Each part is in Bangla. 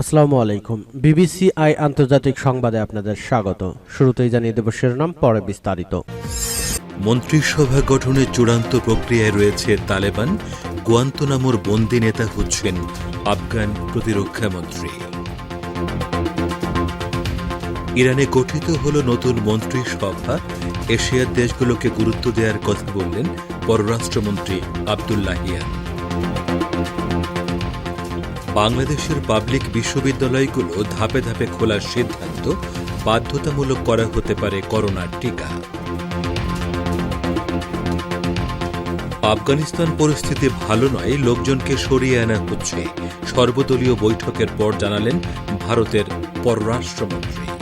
আসসালামু আলাইকুম। বিবিসি আই আন্তর্জাতিক সংবাদে আপনাদের স্বাগত। শুরুতেই জানিয়ে দেব শিরোনাম, পরে বিস্তারিত। মন্ত্রিসভা গঠনের চূড়ান্ত প্রক্রিয়ায় রয়েছে তালেবান, গুয়ান্তনামোর বন্দি নেতা হচ্ছেন আফগান প্রতিরক্ষা মন্ত্রী। ইরানে গঠিত হল নতুন মন্ত্রিসভা। এশিয়ার দেশগুলোকে গুরুত্ব দেওয়ার কথা বললেন পররাষ্ট্রমন্ত্রী আবদুল্লাহিয়ান বাংলাদেশের পাবলিক বিশ্ববিদ্যালয়গুলো ধাপে ধাপে খোলার সিদ্ধান্ত বাধ্যতামূলক করা হতে পারে করোনার টিকা। আফগানিস্তান পরিস্থিতি ভালো নয়, লোকজনকে সরিয়ে আনা হচ্ছে। সর্বদলীয় বৈঠকের পর জানালেন ভারতের পররাষ্ট্রমন্ত্রী।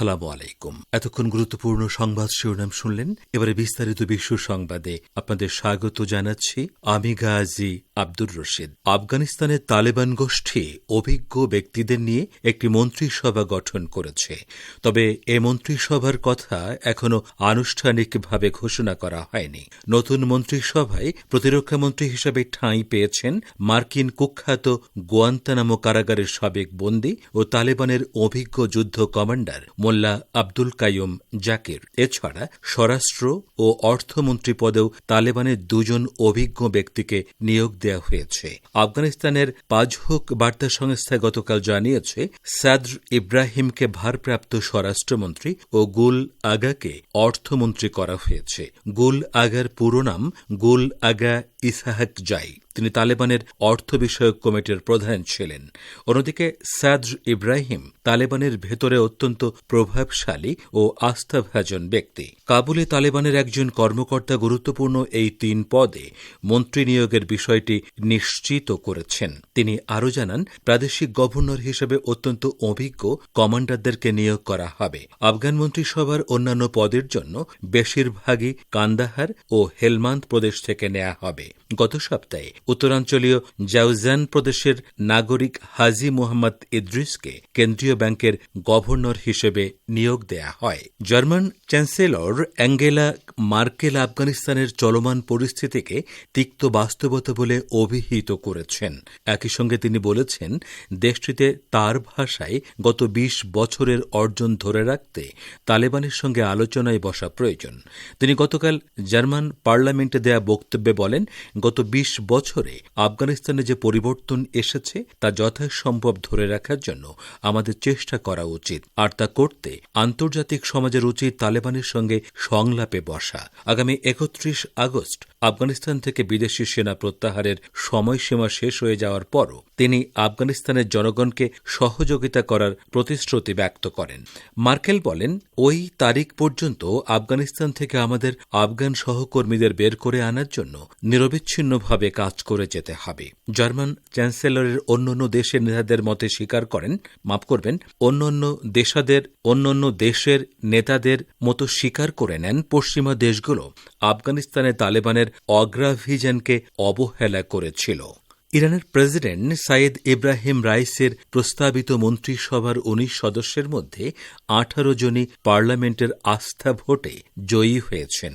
আসসালামু আলাইকুম। এতক্ষণ গুরুত্বপূর্ণ সংবাদ শিরোনাম শুনলেন। এবারে বিস্তারিত বিশ্ব সংবাদে আপনাদের স্বাগত জানাচ্ছি আমি গাজী আব্দুর রশিদ। আফগানিস্তানের তালেবান গোষ্ঠী অভিজ্ঞ ব্যক্তিদের নিয়ে একটি মন্ত্রিসভা গঠন করেছে। তবে এ মন্ত্রিসভার কথা এখনও আনুষ্ঠানিকভাবে ঘোষণা করা হয়নি। নতুন মন্ত্রিসভায় প্রতিরক্ষামন্ত্রী হিসেবে ঠাঁই পেয়েছেন মার্কিন কুখ্যাত গোয়ান্তানামো কারাগারের সাবেক বন্দী ও তালেবানের অভিজ্ঞ যুদ্ধ কমান্ডার মোল্লা আব্দুল কাইয়ুম জাকির। এছাড়া স্বরাষ্ট্র ও অর্থমন্ত্রী পদেও তালেবানের দুজন অভিজ্ঞ ব্যক্তিকে নিয়োগ দেওয়া হয়েছে। আফগানিস্তানের পাজহুক বার্তা সংস্থা গতকাল জানিয়েছে, সাদ্র ইব্রাহিমকে ভারপ্রাপ্ত স্বরাষ্ট্রমন্ত্রী ও গুল আগাকে অর্থমন্ত্রী করা হয়েছে। গুল আগার পুরো নাম গুল আগা ইসাহাক জাই। তিনি তালেবানের অর্থ বিষয়ক কমিটির প্রধান ছিলেন। অন্যদিকে সাদ্র ইব্রাহিম তালেবানের ভেতরে অত্যন্ত প্রভাবশালী ও আস্থাভাজন ব্যক্তি। কাবুলে তালেবানের একজন কর্মকর্তা গুরুত্বপূর্ণ এই তিন পদে মন্ত্রী নিয়োগের বিষয়টি নিশ্চিত করেছেন। তিনি আরও জানান, প্রাদেশিক গভর্নর হিসেবে অত্যন্ত অভিজ্ঞ কমান্ডারদেরকে নিয়োগ করা হবে। আফগান মন্ত্রিসভার অন্যান্য পদের জন্য বেশিরভাগই কান্দাহার ও হেলমান্দ প্রদেশ থেকে নেওয়া হবে। গত সপ্তাহে উত্তরাঞ্চলীয় জাউজান প্রদেশের নাগরিক হাজি মোহাম্মদ ইদ্রিসকে কেন্দ্রীয় ব্যাংকের গভর্নর হিসেবে নিয়োগ দেয়া হয়। জার্মান চ্যান্সেলর অ্যাঙ্গেলা মার্কেল আফগানিস্তানের চলমান পরিস্থিতিকে তিক্ত বাস্তবতা বলে অভিহিত করেছেন। একই সঙ্গে তিনি বলেছেন, দেশটিতে তার ভাষায় গত ২০ বছরের অর্জন ধরে রাখতে তালেবানের সঙ্গে আলোচনায় বসা প্রয়োজন। তিনি গতকাল জার্মান পার্লামেন্টে দেয়া বক্তব্যে বলেন, গত ২০ বছরে আফগানিস্তানে যে পরিবর্তন এসেছে তা যথাসম্ভব ধরে রাখার জন্য আমাদের চেষ্টা করা উচিত। আর তা করতে আন্তর্জাতিক সমাজের উচিত তালেবানের সঙ্গে সংলাপে বসা। আগামী একত্রিশ আগস্ট আফগানিস্তান থেকে বিদেশি সেনা প্রত্যাহারের সময়সীমা শেষ হয়ে যাওয়ার পরও তিনি আফগানিস্তানের জনগণকে সহযোগিতা করার প্রতিশ্রুতি ব্যক্ত করেন। মার্কেল বলেন, ওই তারিখ পর্যন্ত আফগানিস্তান থেকে আমাদের আফগান সহকর্মীদের বের করে আনার জন্য নিরবিচ্ছিন্নভাবে কাজ করে যেতে হবে। জার্মান চ্যান্সেলরের অন্যান্য দেশের নেতাদের মতে স্বীকার করেন, মাফ করবেন, অন্যান্য দেশাদের, অন্যান্য দেশের নেতাদের মতো স্বীকার করে নেন পশ্চিমা দেশগুলো। আফগানিস্তানে তালেবানের অগ্রাভিযানকে অবহেলা করেছিল। ইরানের প্রেসিডেন্ট সাইদ ইব্রাহিম রাইসের প্রস্তাবিত মন্ত্রিসভার উনিশ সদস্যের মধ্যে আঠারো জনই পার্লামেন্টের আস্থা ভোটে জয়ী হয়েছেন।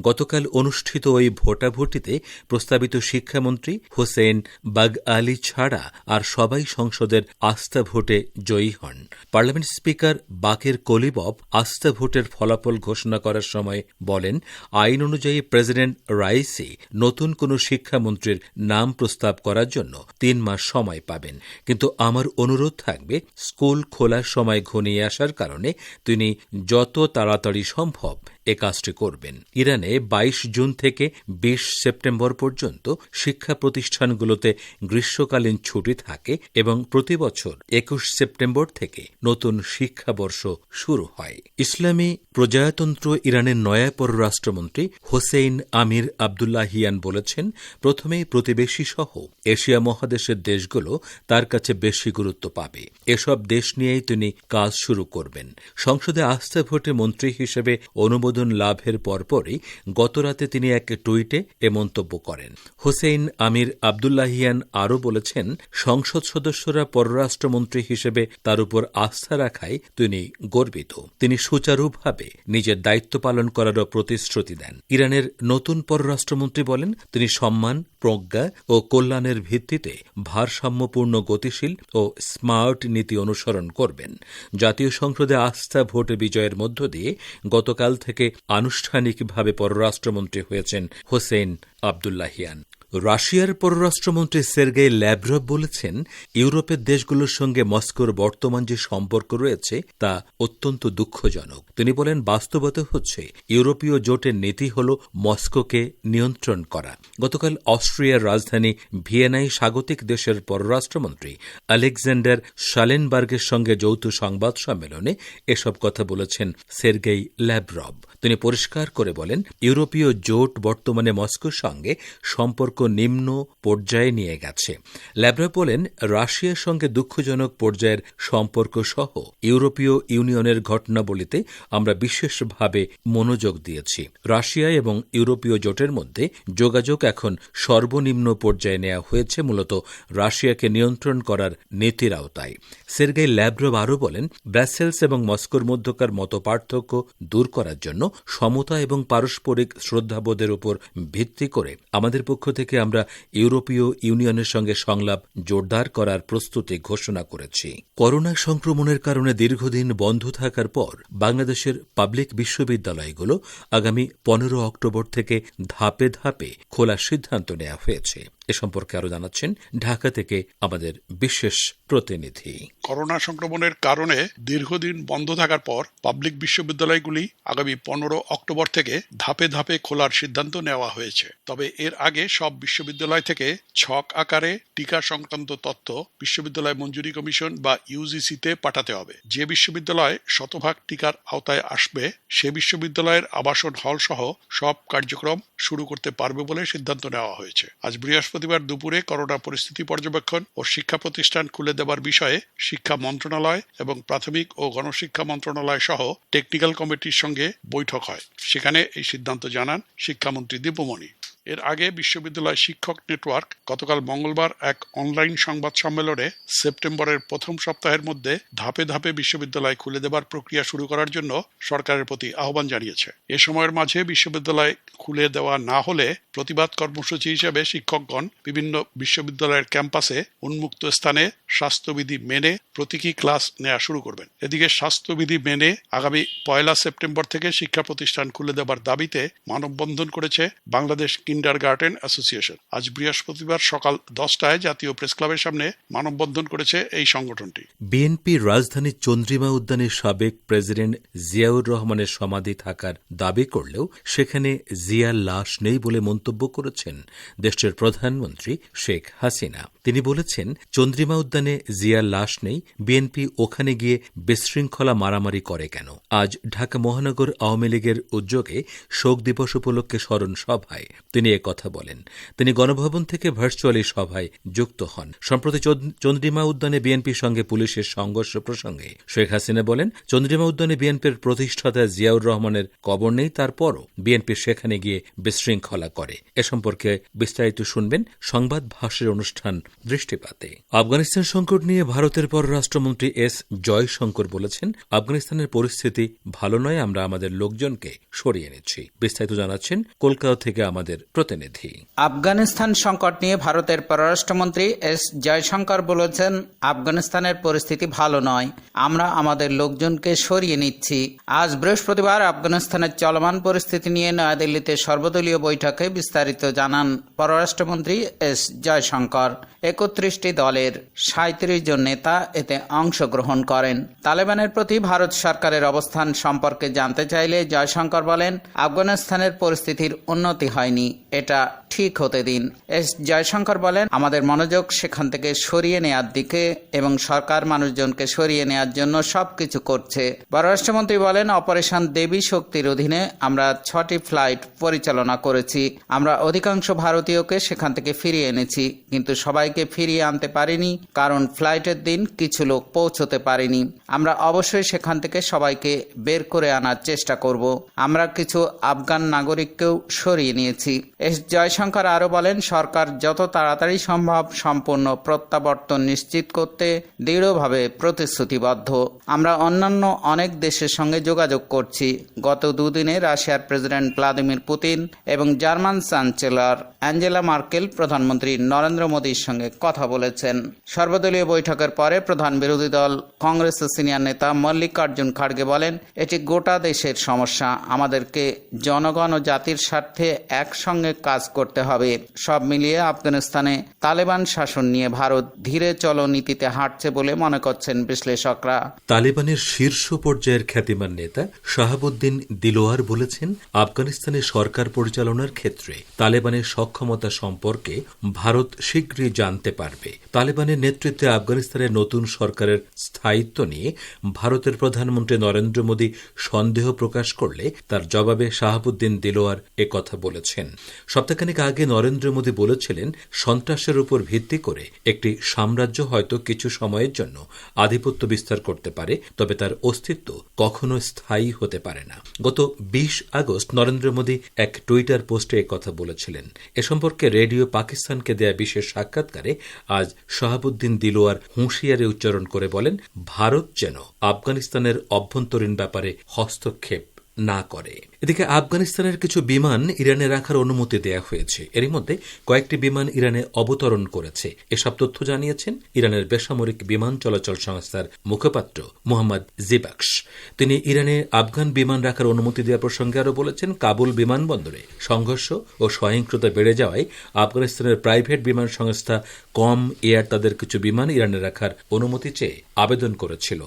গতকাল অনুষ্ঠিত ওই ভোটাভুটিতে প্রস্তাবিত শিক্ষামন্ত্রী হোসেন বাগ আলী ছাড়া আর সবাই সংসদের আস্থা ভোটে জয়ী হন। পার্লামেন্ট স্পিকার বাকের কলিবব আস্থা ভোটের ফলাফল ঘোষণা করার সময় বলেন, আইন অনুযায়ী প্রেসিডেন্ট রাইসি নতুন কোন শিক্ষামন্ত্রীর নাম প্রস্তাব করার জন্য তিন মাস সময় পাবেন। কিন্তু আমার অনুরোধ থাকবে, স্কুল খোলার সময় ঘনিয়ে আসার কারণে তিনি যত তাড়াতাড়ি সম্ভব এ কাজটি করবেন। ইরানে ২২ জুন থেকে ২০ সেপ্টেম্বর পর্যন্ত শিক্ষা প্রতিষ্ঠানগুলোতে গ্রীষ্মকালীন ছুটি থাকে এবং প্রতি বছর একুশ সেপ্টেম্বর থেকে নতুন শিক্ষাবর্ষ শুরু হয়। ইসলামী প্রজাতন্ত্র ইরানের নয়া পররাষ্ট্রমন্ত্রী হোসেইন আমির আবদুল্লাহিয়ান বলেছেন প্রথমেই প্রতিবেশী সহ এশিয়া মহাদেশের দেশগুলো তার কাছে বেশি গুরুত্ব পাবে। এসব দেশ নিয়েই তিনি কাজ শুরু করবেন। সংসদে আস্থা ভোটে মন্ত্রী হিসেবে অনুমোদন লাভের পরপরই গতরাতে তিনি এক টুইটে এ মন্তব্য করেন। হোসেইন আমির আবদুল্লাহিয়ান আরও বলেছেন, সংসদ সদস্যরা পররাষ্ট্রমন্ত্রী হিসেবে তার উপর আস্থা রাখায় তিনি গর্বিত। তিনি সুচারুভাবে নিজের দায়িত্ব পালন করারও প্রতিশ্রুতি দেন। ইরানের নতুন পররাষ্ট্রমন্ত্রী বলেন, তিনি সম্মান প্রজ্ঞা ও কল্যাণের ভিত্তিতে ভারসাম্যপূর্ণ, গতিশীল ও স্মার্ট নীতি অনুসরণ করবেন। জাতীয় সংসদে আস্থা ভোট বিজয়ের মধ্য দিয়ে গতকাল থেকে আনুষ্ঠানিকভাবে পররাষ্ট্রমন্ত্রী হয়েছেন হোসেন আবদুল্লাহিয়ান। রাশিয়ার পররাষ্ট্রমন্ত্রী সের্গেই ল্যাভরভ বলেছেন, ইউরোপের দেশগুলোর সঙ্গে মস্কোর বর্তমান যে সম্পর্ক রয়েছে, তা অত্যন্ত দুঃখজনক। তিনি বলেন, বাস্তবতা হচ্ছে, ইউরোপীয় জোটের নীতি হল মস্কোকে নিয়ন্ত্রণ করা। গতকাল অস্ট্রিয়ার রাজধানী ভিয়েনায় স্বাগতিক দেশের পররাষ্ট্রমন্ত্রী আলেকজান্ডার শালেনবার্গের সঙ্গে যৌথ সংবাদ সম্মেলনে এসব কথা বলেছেন সের্গেই ল্যাভরভ তিনি পরিষ্কার করে বলেন, ইউরোপীয় জোট বর্তমানে মস্কোর সঙ্গে সম্পর্ক নিম্ন পর্যায়ে নিয়ে গেছে। ল্যাব্রা বলেন, রাশিয়ার সঙ্গে দুঃখজনক পর্যায়ের সম্পর্ক সহ ইউরোপীয় ইউনিয়নের ঘটনাবলিতে আমরা বিশেষভাবে মনোযোগ দিয়েছি। রাশিয়া এবং ইউরোপীয় জোটের মধ্যে যোগাযোগ এখন সর্বনিম্ন পর্যায়ে নেওয়া হয়েছে, মূলত রাশিয়াকে নিয়ন্ত্রণ করার নীতির আওতায়। সের্গেই ল্যাব্রভ আরও বলেন, ব্রাসেলস এবং মস্কোর মধ্যকার মত পার্থক্য দূর করার জন্য সমতা এবং পারস্পরিক শ্রদ্ধাবোধের উপর ভিত্তি করে আমাদের পক্ষ থেকে আমরা ইউরোপীয় ইউনিয়নের সঙ্গে সংলাপ জোরদার করার প্রস্তুতি ঘোষণা করেছি। করোনা সংক্রমণের কারণে দীর্ঘদিন বন্ধ থাকার পর বাংলাদেশের পাবলিক বিশ্ববিদ্যালয়গুলো আগামী পনেরো অক্টোবর থেকে ধাপে ধাপে খোলার সিদ্ধান্ত নেওয়া হয়েছে। এ সম্পর্কে আরও জানাচ্ছেন ঢাকা থেকে আমাদের বিশেষ প্রতিনিধি। করোনা সংক্রমণের কারণে দীর্ঘদিন বন্ধ থাকার পর পাবলিক বিশ্ববিদ্যালয়গুলি আগামী পনেরো অক্টোবর থেকে ধাপে ধাপে খোলার সিদ্ধান্ত নেওয়া হয়েছে। তবে এর আগে সব বিশ্ববিদ্যালয় থেকে ছক আকারে টিকা সংক্রান্ত তথ্য বিশ্ববিদ্যালয় মঞ্জুরি কমিশন বা ইউজিসিতে পাঠাতে হবে। যে বিশ্ববিদ্যালয় শতভাগ টিকার আওতায় আসবে, সে বিশ্ববিদ্যালয়ের আবাসন হল সহ সব কার্যক্রম শুরু করতে পারবে বলে সিদ্ধান্ত নেওয়া হয়েছে। আজ বৃহস্পতিবার দুপুরে করোনা পরিস্থিতি পর্যবেক্ষণ ও শিক্ষা প্রতিষ্ঠান খুলে দেওয়ার বিষয়ে শিক্ষা মন্ত্রণালয় এবং প্রাথমিক ও গণশিক্ষা মন্ত্রণালয় সহ টেকনিক্যাল কমিটির সঙ্গে বৈঠক হয়। সেখানে এই সিদ্ধান্ত জানান শিক্ষামন্ত্রী দীপমণি। এর আগে বিশ্ববিদ্যালয় শিক্ষক নেটওয়ার্ক গতকাল মঙ্গলবার এক অনলাইন সংবাদ সম্মেলনে সেপ্টেম্বরের প্রথম সপ্তাহের মধ্যে ধাপে ধাপে বিশ্ববিদ্যালয় খুলে দেবার প্রক্রিয়া শুরু করার জন্য সরকারের প্রতি আহ্বান জানিয়েছে। এ সময়ের মাঝে বিশ্ববিদ্যালয় খুলে দেওয়া না হলে প্রতিবাদ কর্মসূচি হিসেবে শিক্ষকগণ বিভিন্ন বিশ্ববিদ্যালয়ের ক্যাম্পাসে উন্মুক্ত স্থানে স্বাস্থ্যবিধি মেনে প্রতীকী ক্লাস নেওয়া শুরু করবেন। এদিকে স্বাস্থ্যবিধি মেনে আগামী পয়লা সেপ্টেম্বর থেকে শিক্ষা প্রতিষ্ঠান খুলে দেবার দাবিতে মানববন্ধন করেছে বাংলাদেশ কিন্ডার গার্ডেন অ্যাসোসিয়েশন। আজ বৃহস্পতিবার সকাল দশটায় জাতীয় প্রেস ক্লাবের সামনে মানববন্ধন করেছে এই সংগঠনটি। বিএনপির রাজধানী চন্দ্রিমা উদ্যানের সাবেক প্রেসিডেন্ট জিয়াউর রহমানের সমাধি থাকার দাবি করলেও সেখানে জিয়ার লাশ নেই বলে মন্তব্য করেছেন দেশের প্রধানমন্ত্রী শেখ হাসিনা। তিনি বলেছেন, চন্দ্রিমা উদ্যানে জিয়ার লাশ নেই, বিএনপি ওখানে গিয়ে বিশৃঙ্খলা মারামারি করে কেন? আজ ঢাকা মহানগর আওয়ামী লীগের উদ্যোগে শোক দিবস উপলক্ষে স্মরণ সভায় তিনি কথা বলেন। তিনি গণভবন থেকে ভার্চুয়ালি সভায় যুক্ত হন। সম্প্রতি চন্দ্রিমা উদ্যানে বিএনপির সঙ্গে পুলিশের সংঘর্ষ প্রসঙ্গে শেখ হাসিনা বলেন, চন্দ্রিমা উদ্যানে বিএনপির প্রতিষ্ঠাতা জিয়াউর রহমানের কবর নেই, তারপরও বিএনপি সেখানে গিয়ে বিশৃঙ্খলা করে। এ সম্পর্কে বিস্তারিত শুনবেন সংবাদ ভাষের অনুষ্ঠান দৃষ্টিপাতে। আফগানিস্তান সংকট নিয়ে ভারতের পররাষ্ট্রমন্ত্রী এস জয়শঙ্কর বলেছেন, আফগানিস্তানের পরিস্থিতি ভালো নয়, আমরা আমাদের লোকজনকে সরিয়ে নিচ্ছি বিস্তারিত জানাচ্ছেন, কলকাতা থেকে আমাদের প্রতিনিধি। আফগানিস্তান সংকট নিয়ে ভারতের পররাষ্ট্রমন্ত্রী এস জয়শঙ্কর বলেছেন, আফগানিস্তানের পরিস্থিতি ভালো নয়, আমরা আমাদের লোকজনকে সরিয়ে নিচ্ছি। আজ বৃহস্পতিবার আফগানিস্তানের চলমান পরিস্থিতি নিয়ে নয়াদিল্লিতে সর্বদলীয় বৈঠকে বিস্তারিত জানান পররাষ্ট্রমন্ত্রী এস জয়শঙ্কর। একত্রিশটি দলের সাঁত্রিশ জন নেতা এতে অংশগ্রহণ করেন। তালেবানের প্রতি ভারত সরকারের অবস্থান সম্পর্কে জানতে চাইলে জয়শঙ্কর বলেন, আফগানিস্তানের পরিস্থিতির উন্নতি হয়নি। এটা ঠিক হতে দিন। এস জয়শঙ্কর বলেন, আমাদের মনোযোগ সেখান থেকে সরিয়ে নেওয়ার দিকে এবং সরকার মানুষজনকে সরিয়ে নেওয়ার জন্য সবকিছু করছে। পররাষ্ট্রমন্ত্রী বলেন, অপারেশন দেবী শক্তির অধীনে আমরা ছটি ফ্লাইট পরিচালনা করেছি। আমরা অধিকাংশ ভারতীয়কে সেখান থেকে ফিরিয়ে এনেছি, কিন্তু সবাইকে ফিরিয়ে আনতে পারিনি, কারণ ফ্লাইটের দিন কিছু লোক পৌঁছতে পারেনি। আমরা অবশ্যই সেখান থেকে সবাইকে বের করে আনার চেষ্টা করব। আমরা কিছু আফগান নাগরিককেও সরিয়ে নিয়েছি। এস জয়শঙ্কর আরও বলেন, সরকার যত তাড়াতাড়ি সম্ভব সম্পূর্ণ প্রত্যাবর্তন নিশ্চিত করতে দৃঢ়ভাবে প্রতিশ্রুতিবদ্ধ। আমরা অন্যান্য অনেক দেশের সঙ্গে যোগাযোগ করছি। গত দুদিনে রাশিয়ার প্রেসিডেন্ট ভ্লাদিমির পুতিন এবং জার্মান চ্যান্সেলর অ্যাঞ্জেলা মার্কেল প্রধানমন্ত্রী নরেন্দ্র মোদীর সঙ্গে কথা বলেছেন। সর্বদলীয় বৈঠকের পরে প্রধান বিরোধী দল কংগ্রেসের সিনিয়র নেতা মল্লিকার্জুন খাড়গে বলেন, এটি গোটা দেশের সমস্যা। আমাদেরকে জনগণ ও জাতির স্বার্থে একসঙ্গে কাজ করতে হবে। সব মিলিয়ে আফগানিস্তানে তালেবান শাসন নিয়ে ভারত ধীরে চলো নীতিতে হাঁটছে বলে মনে করছেন বিশ্লেষকরা। তালেবানের শীর্ষ পর্যায়ের খ্যাতিমান নেতা শাহাবুদ্দিন দিলোয়ার বলেছেন, আফগানিস্তানে সরকার পরিচালনার ক্ষেত্রে তালেবানের সক্ষমতা সম্পর্কে ভারত শীঘ্রই জানতে পারবে। তালেবানের নেতৃত্বে আফগানিস্তানের নতুন সরকারের স্থায়িত্ব নিয়ে ভারতের প্রধানমন্ত্রী নরেন্দ্র মোদী সন্দেহ প্রকাশ করলে তার জবাবে শাহাবুদ্দিন দিলোয়ার কথা বলেছেন। সপ্তাহখানেক আগে নরেন্দ্র মোদী বলেছিলেন, সন্ত্রাসের উপর ভিত্তি করে একটি সাম্রাজ্য হয়তো কিছু সময়ের জন্য আধিপত্য বিস্তার করতে পারে, তবে তার অস্তিত্ব কখনো স্থায়ী হতে পারে না। গত বিশ আগস্ট নরেন্দ্র মোদী এক টুইটার পোস্টে কথা বলেছিলেন। এ সম্পর্কে রেডিও পাকিস্তানকে দেয়া বিশেষ সাক্ষাৎকারে আজ শাহাবুদ্দিন দিলোয়ার হুঁশিয়ারি উচ্চারণ করে বলেন, ভারত যেন আফগানিস্তানের অভ্যন্তরীণ ব্যাপারে হস্তক্ষেপ না করে। এদিকে আফগানিস্তানের কিছু বিমান ইরানে রাখার অনুমতি দেয়া হয়েছে। এরই মধ্যে কয়েকটি বিমান ইরানে অবতরণ করেছে। এসব তথ্য জানিয়েছেন ইরানের বেসামরিক বিমান চলাচল সংস্থার মুখপাত্র মোহাম্মদ জিবাক্স তিনি ইরানে আফগান বিমান রাখার অনুমতি দেওয়া প্রসঙ্গে আরও বলেছেন, কাবুল বিমানবন্দরে সংঘর্ষ ও সহিংসতা বেড়ে যাওয়ায় আফগানিস্তানের প্রাইভেট বিমান সংস্থা কম এয়ার তাদের কিছু বিমান ইরানে রাখার অনুমতি চেয়ে আবেদন করেছিল।